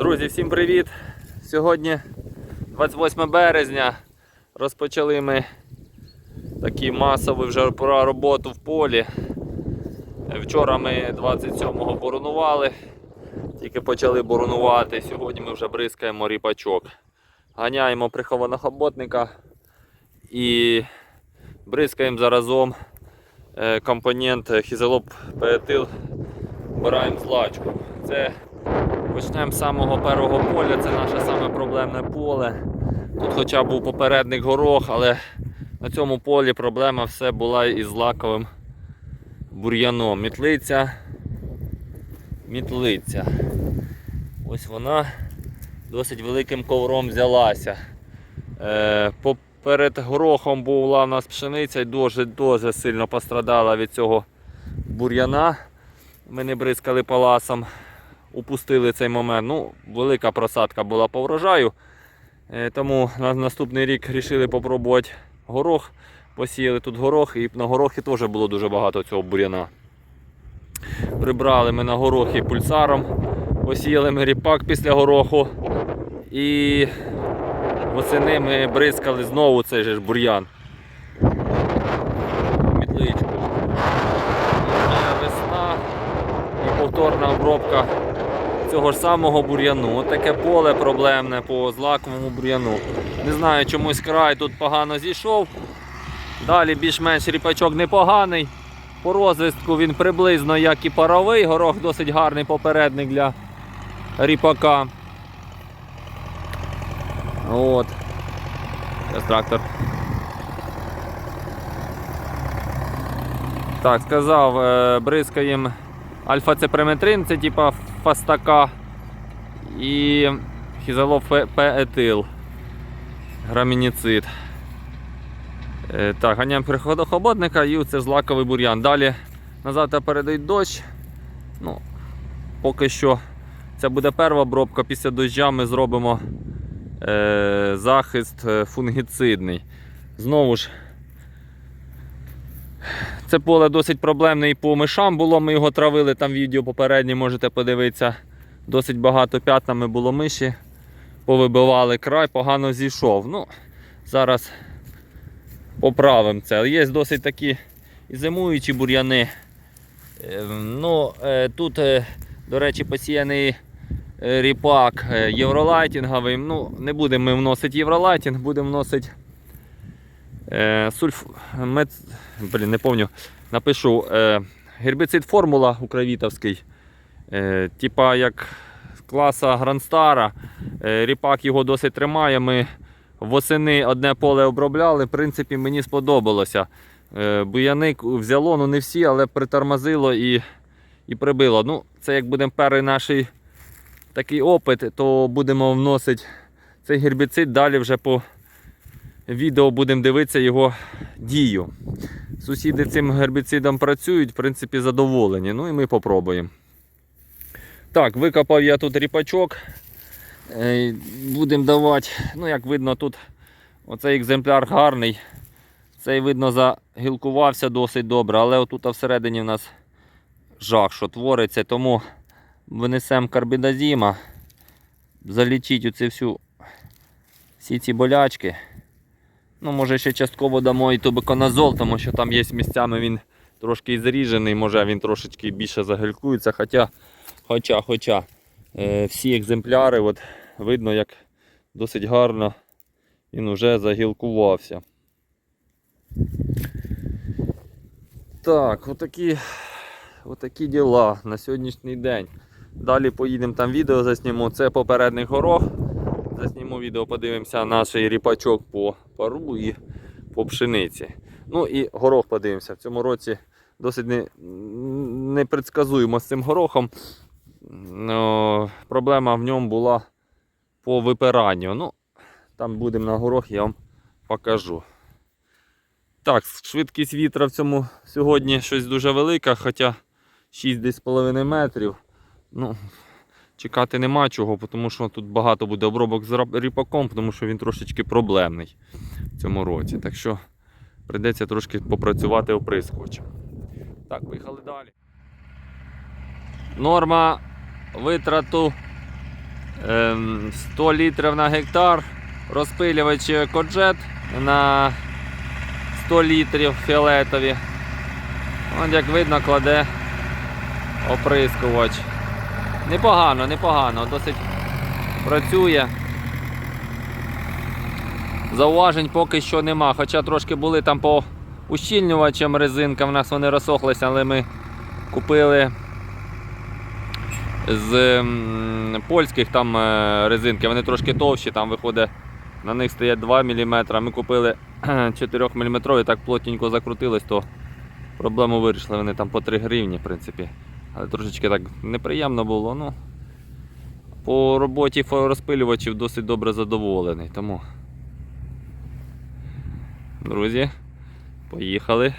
Друзі, всім привіт! Сьогодні 28 березня. Розпочали ми такі масові вже про роботу в полі. Вчора ми 27-го боронували, тільки почали боронувати. Сьогодні ми вже бризкаємо ріпачок. Ганяємо прихованого хоботника і бризкаємо заразом е, компонент хізелоп пеетил вбираємо злачку. Це Почнемо з самого першого поля, це наше саме проблемне поле. Тут хоча був попередник горох, але на цьому полі проблема все була із лаковим бур'яном. Мітлиця, мітлиця. Ось вона досить великим ковром взялася. Е, Перед горохом була у нас пшениця і дуже, дуже сильно пострадала від цього бур'яна. Ми не бризкали паласом упустили цей момент. Ну, велика просадка була по врожаю. Е, Тому на наступний рік вирішили спробувати горох. Посіяли тут горох і на горохи теж було дуже багато цього бур'яна. Прибрали ми на горохи пульсаром, посіяли ми ріпак після гороху. І восени ми бризкали знову цей же бур'ян. Мітличку. Е, Весна і повторна обробка цього ж самого бур'яну. Таке поле проблемне по злаковому бур'яну. Не знаю, чомусь край тут погано зійшов. Далі більш-менш ріпачок непоганий. По розвитку він приблизно як і паровий, горох досить гарний попередник для ріпака. От. Зараз трактор. Так, сказав, е, бризкаємо альфа-цеприметрин, це типа фастака і хізалоф пеетил, грамініцид. Е, Так, ганяємо переходохоботника і це злаковий бур'ян. Далі назад передають дощ. Ну, Поки що це буде перша обробка, після доща ми зробимо е, захист е, фунгіцидний. Знову ж, це поле досить проблемне і по мишам було. Ми його травили, там відео попереднє можете подивитися. Досить багато п'ятнами було миші. Повибивали край, погано зійшов. Ну, Зараз поправимо це. Є досить такі зимуючі бур'яни. Е, Ну, е, Тут, е, до речі, посіяний ріпак євролайтінговий. Ну, Не будемо ми вносити євролайтінг, будемо вносити е, сульф... мет... Блін, не пам'ятаю. Напишу е, гербіцид формула укравітовський. Е, типа як класа Грандстара. Е, ріпак його досить тримає. Ми восени одне поле обробляли. В принципі, мені сподобалося. Е, буяник взяло, ну не всі, але притормозило і, і прибило. Ну, це як буде перший наш такий опит, то будемо вносити цей гербіцид. Далі вже по відео будемо дивитися його дію. Сусіди цим гербіцидом працюють, в принципі, задоволені. Ну і ми попробуємо. Так, викопав я тут ріпачок. Е, Будемо давати, ну як видно, тут оцей екземпляр гарний. Цей, видно, загілкувався досить добре, але отут всередині в нас жах, що твориться, тому винесемо карбідазіма, залічить оці всю, всі ці болячки. Ну, може ще частково дамо і тубиконазол, тому що там є місцями він трошки і заріжений, може він трошечки більше загількується. Хоча, хоча, хоча е, всі екземпляри от, видно, як досить гарно він вже загілкувався. Так, отакі, отакі діла на сьогоднішній день. Далі поїдемо там відео засніму. Це попередник горох. Засніму відео, подивимося наш ріпачок по пару і по пшениці. Ну і горох подивимося. В цьому році досить не, непредсказуємо з цим горохом. Ну, проблема в ньому була по випиранню. Ну, там будемо на горох, я вам покажу. Так, швидкість вітра в цьому сьогодні щось дуже велика, хоча 6,5 метрів. Ну, чекати нема чого, тому що тут багато буде обробок з ріпаком, тому що він трошечки проблемний в цьому році. Так що прийдеться трошки попрацювати оприскувачем. Так, поїхали далі. Норма витрату ем, 100 літрів на гектар, розпилювач коджет на 100 літрів фіолетові. От як видно, кладе оприскувач. Непогано, непогано, досить працює. Зауважень поки що нема, хоча трошки були там по ущільнювачам резинка, в нас вони розсохлися, але ми купили з польських там е, резинки, вони трошки товщі, там виходить, на них стоять 2 мм, ми купили 4 мм, так плотненько закрутилось, то проблему вирішили, вони там по 3 гривні, в принципі. Але трошечки так неприємно було. Ну, по роботі розпилювачів досить добре задоволений. Тому, друзі, поїхали.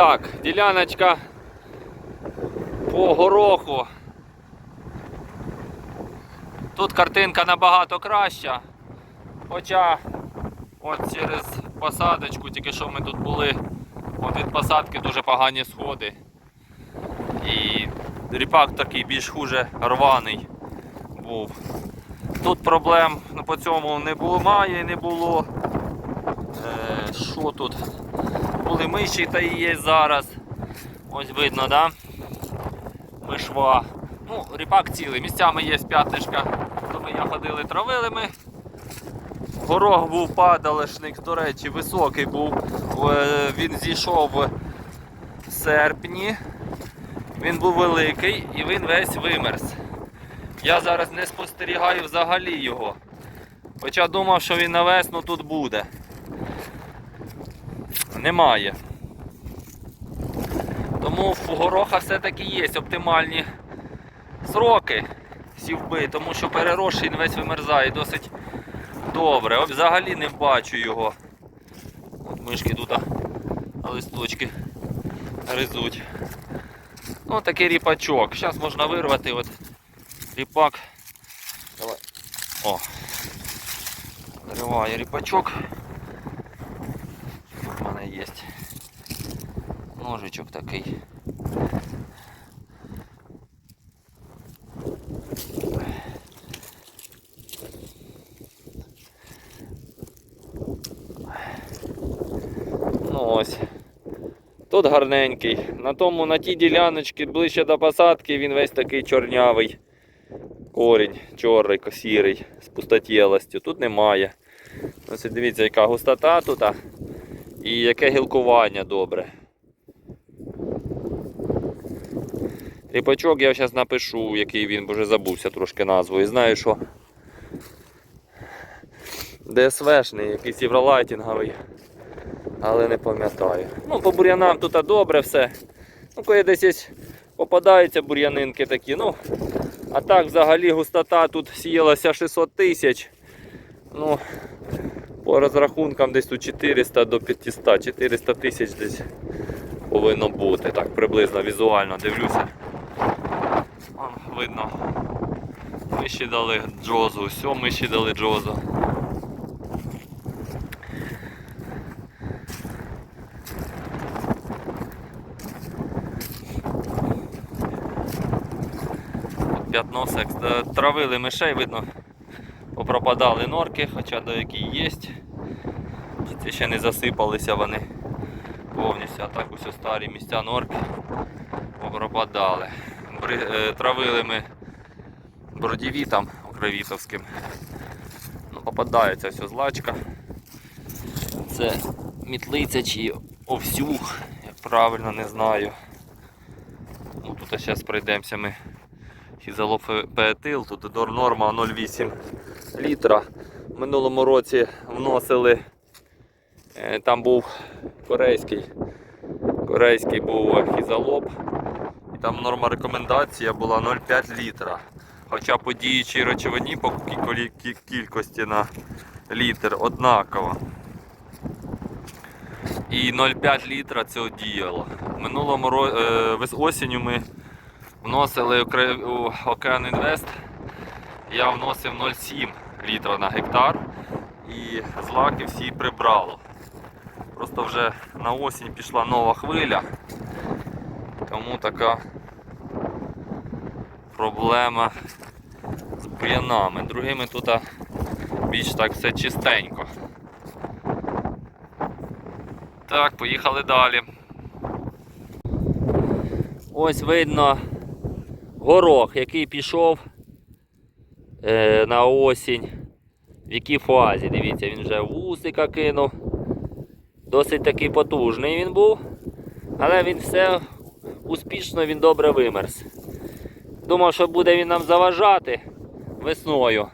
Так, діляночка по гороху. Тут картинка набагато краща. Хоча от через посадочку, тільки що ми тут були, от від посадки дуже погані сходи. І ріпак такий більш хуже рваний був. Тут проблем ну, по цьому не було, має, не було. Е, що тут? Були миші та і є зараз. Ось видно, да? Мишва. Ну, ріпак цілий. Місцями є п'ятнишка. То ми ходили, травили ми. Горох був падалишник, до речі, високий був. Е, Він зійшов в серпні. Він був великий і він весь вимерз. Я зараз не спостерігаю взагалі його. Хоча думав, що він на весну тут буде. Немає. Тому в гороха все-таки є оптимальні сроки сівби, тому що переросший весь вимерзає досить добре. Взагалі не бачу його. От мишки тут листочки гризуть. Ну такий ріпачок. Зараз можна вирвати от ріпак. Давай. О. Вириваю ріпачок. Є ножичок такий. Ну ось. Тут гарненький. На тому, на тій діляночці ближче до посадки він весь такий чорнявий. Корінь чорний, сірий, з пустотілостю. Тут немає. Ось дивіться, яка густота тут. І яке гілкування добре. Ріпачок я зараз напишу, який він, бо вже забувся трошки назву. І знаю, що ДСВшний, якийсь євролайтінговий, але не пам'ятаю. Ну, по бур'янам тут добре все. Ну, коли десь попадаються бур'янинки такі. Ну, а так взагалі густота тут сіялася 600 тисяч. Ну, по розрахункам десь тут 400 до 500, 400 тисяч десь повинно бути. Так приблизно візуально дивлюся. Вон, видно. Ми ще дали джозу, все, ми ще дали джозу. От П'ятно. Е, Травили мишей, видно, попропадали норки, хоча деякі є. Це ще не засипалися вони повністю, а так ось старі місця норки попропадали. Бри- е, Травили ми бродівітом окровітовським. Ну, попадається все злачка. Це мітлиця чи овсюх, як правильно не знаю. Ну, тут зараз пройдемося ми хізалофеетил, тут норма 0,8 літра. В минулому році вносили, там був корейський, корейський був хізалоп. І там норма рекомендація була 0,5 літра. Хоча по діючій речовині по кількості на літр однакова. І 0,5 літра це діяло. Минулому ро... е, осінню ми вносили у Океан Інвест, я вносив 0,7 літра на гектар і злаки всі прибрало. Просто вже на осінь пішла нова хвиля, тому така проблема з бур'янами. Другими тут більш так все чистенько. Так, поїхали далі. Ось видно горох, який пішов е, на осінь. В якій фазі, дивіться, він вже вусика кинув. Досить такий потужний він був. Але він все успішно, він добре вимерз. Думав, що буде він нам заважати весною.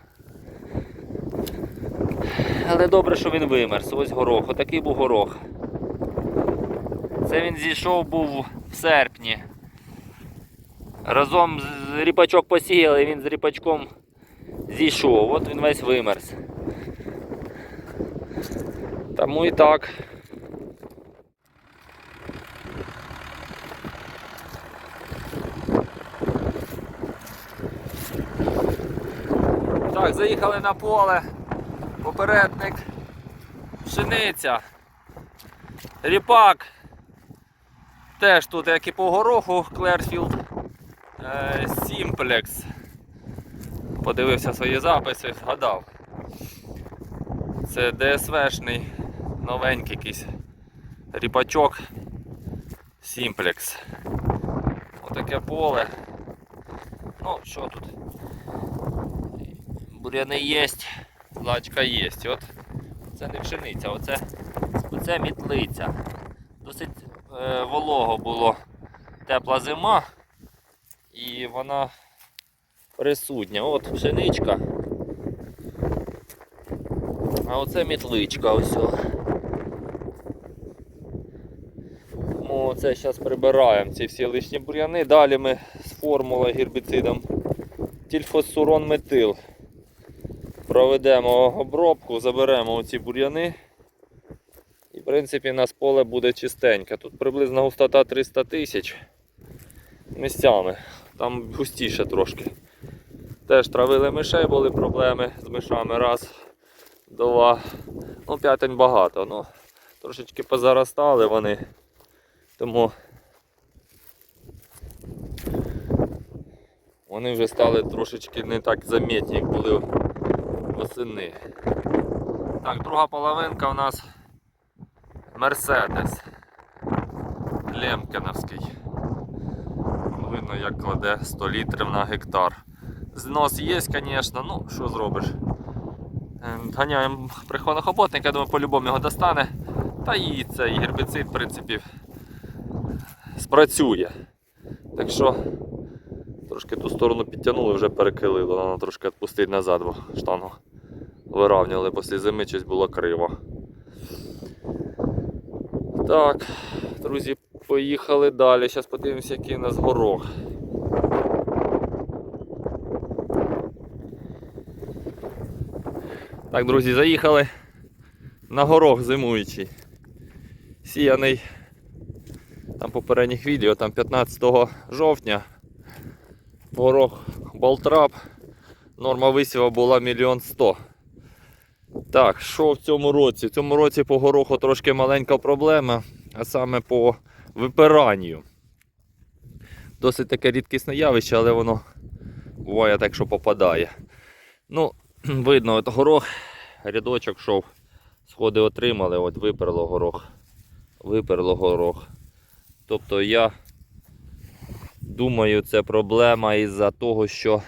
Але добре, що він вимерз. Ось горох. Отакий був горох. Це він зійшов був в серпні. Разом з ріпачок посіяли, він з ріпачком зійшов. От він весь вимерз. Тому і так. Так, заїхали на поле. Попередник. Пшениця. Ріпак. Теж тут, як і по гороху, Клерфілд е, Сімплекс. Подивився свої записи, згадав. Це ДСВшний новенький якийсь ріпачок Сімплекс. Отаке поле. Ну, що тут? Буряни є, злачка є. От це не пшениця, оце, оце мітлиця. Досить е, волого було тепла зима і вона присутня. От пшеничка. А оце мітличка ось. Тому це зараз прибираємо ці всі лишні бур'яни. Далі ми з формулою гербіцидом тільфосурон метил. Проведемо обробку, заберемо оці бур'яни. І в принципі у нас поле буде чистеньке. Тут приблизно густота 300 тисяч місцями. Там густіше трошки. Теж травили мишей, були проблеми з мишами. Раз, два. Ну, п'ятень багато. Ну, трошечки позаростали вони. Тому вони вже стали трошечки не так замітні, як були восени. Так, друга половинка у нас Мерседес. Лемкіновський. Видно, як кладе 100 літрів на гектар. Знос є, звісно, ну що зробиш. Е, Ганяємо прихованого охотника, думаю, по-любому його достане. Та і цей гербіцид, в принципі, спрацює. Так що трошки ту сторону підтягнули, вже перекилило, треба трошки відпустити назад, бо штангу виравнювали після зими щось було криво. Так, друзі, поїхали далі. Зараз подивимося, який у нас горох. Так, друзі, заїхали на горох зимуючий. Сіяний там попередніх відео, там 15 жовтня. Горох болтрап. Норма висіва була мільйон сто. Так, що в цьому році? В цьому році по гороху трошки маленька проблема, а саме по випиранню. Досить таке рідкісне явище, але воно буває так, що попадає. Ну, видно, от горох, рядочок шов, сходи отримали, от виперло горох. Виперло горох. Тобто я думаю, це проблема із-за того, що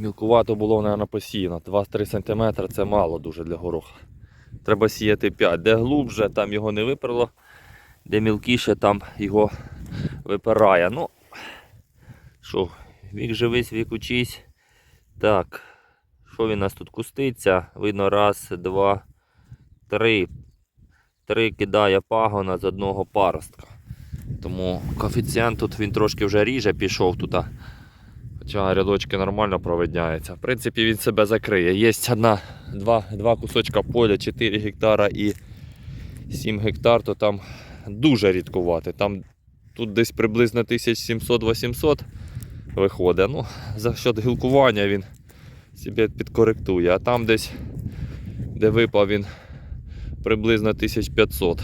Мілкувато було, мабуть, посіяно. 2-3 см це мало дуже для гороха. Треба сіяти 5. Де глубже, там його не виперло, де мілкіше, там його випирає. Ну, що, вік живись, вік учись. Так, що він у нас тут куститься? Видно, раз, два, три. Три кидає пагона з одного паростка. Тому коефіцієнт тут він трошки вже ріже пішов тут. Хоча рядочки нормально проведняються. В принципі, він себе закриє. Є одна, два, два кусочка поля, 4 гектара і 7 гектар, то там дуже рідкувати. Там тут десь приблизно 1700-800 виходить. Ну, за счет гілкування він себе підкоректує, а там десь, де випав він приблизно 1500.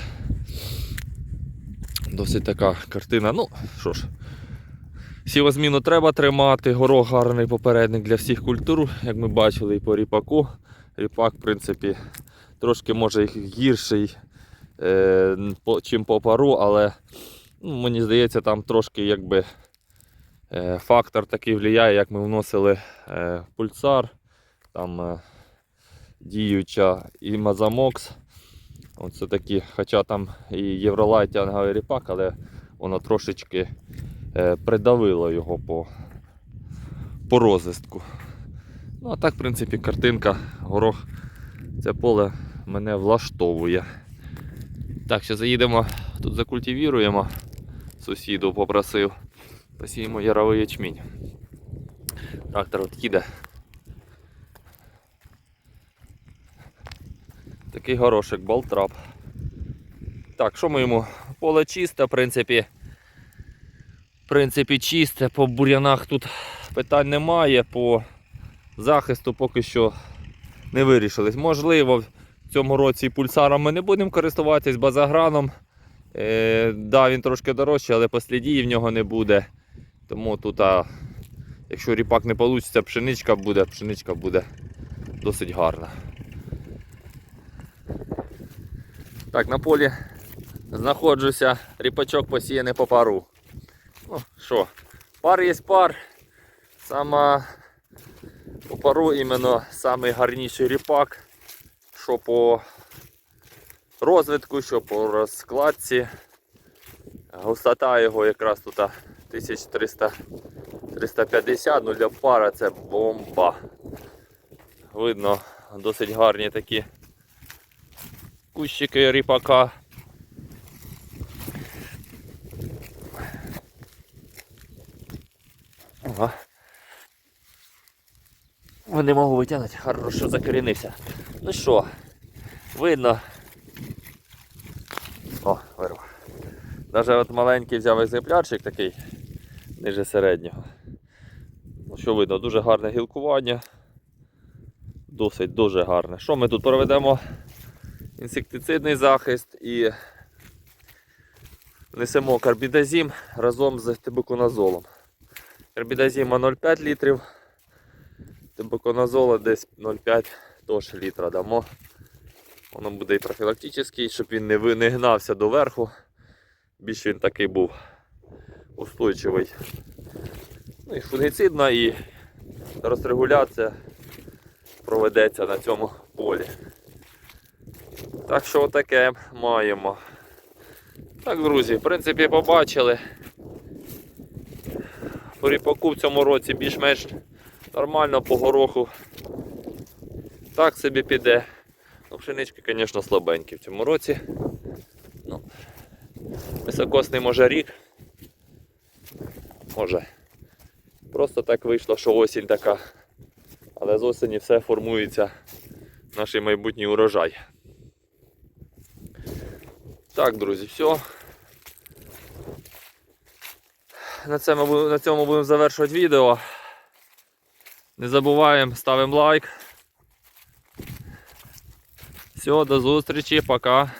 Досить така картина. Ну, що ж, сівозміну треба тримати. Горох гарний попередник для всіх культур, як ми бачили і по ріпаку. Ріпак, в принципі, трошки може гірший, е, по- чим по пару, але ну, мені здається, там трошки якби е, фактор такий впливає, як ми вносили е, пульсар, там е, діюча і Мазамокс. Оце такі, хоча там і Євролайт ріпак, але воно трошечки придавило його по, по розвитку. Ну, а так, в принципі, картинка, горох, це поле мене влаштовує. Так, ще заїдемо, тут закультивіруємо. Сусіду попросив. Посіємо яровий ячмінь. Трактор от їде. Такий горошек, болтрап. Так, що ми йому? Поле чисте, в принципі. В принципі, чисте, по бур'янах тут питань немає, по захисту поки що не вирішились. Можливо, в цьому році пульсаром ми не будемо користуватись базаграном. Е, да, він трошки дорожчий, але послідії в нього не буде. Тому тут, а, якщо ріпак не вийде, пшеничка буде, пшеничка буде досить гарна. Так, на полі знаходжуся, ріпачок посіяний по пару. Ну що, пар є пар. Сама по пару іменно самий гарніший ріпак. Що по розвитку, що по розкладці. Густота його якраз тут 1300 350, ну для пара це бомба. Видно досить гарні такі кущики ріпака. Ага. Не можу витягнути, хорошо закорінився. Ну що, видно. О, вирвав. Навіть от маленький взяв екземплярчик такий, ниже середнього. Ну, що видно, дуже гарне гілкування. Досить дуже гарне. Що ми тут проведемо? Інсектицидний захист і несемо карбідазім разом з тибуконазолом. Карбідазіма 0,5 літрів, тибуконазола десь 0,5 теж літра дамо. Воно буде і профілактичний, щоб він не, не гнався до верху. Більше він такий був устойчивий. Ну і фунгіцидна і розрегуляція проведеться на цьому полі. Так що отаке маємо. Так, друзі, в принципі, побачили. По в цьому році більш-менш нормально по гороху. Так собі піде. Ну, пшенички, звісно, слабенькі в цьому році. Ну, високосний може рік. Може. Просто так вийшло, що осінь така. Але з осені все формується наш майбутній урожай. Так, друзі, все. На цьому, на цьому будемо завершувати відео. Не забуваємо, ставимо лайк. Все, до зустрічі, пока.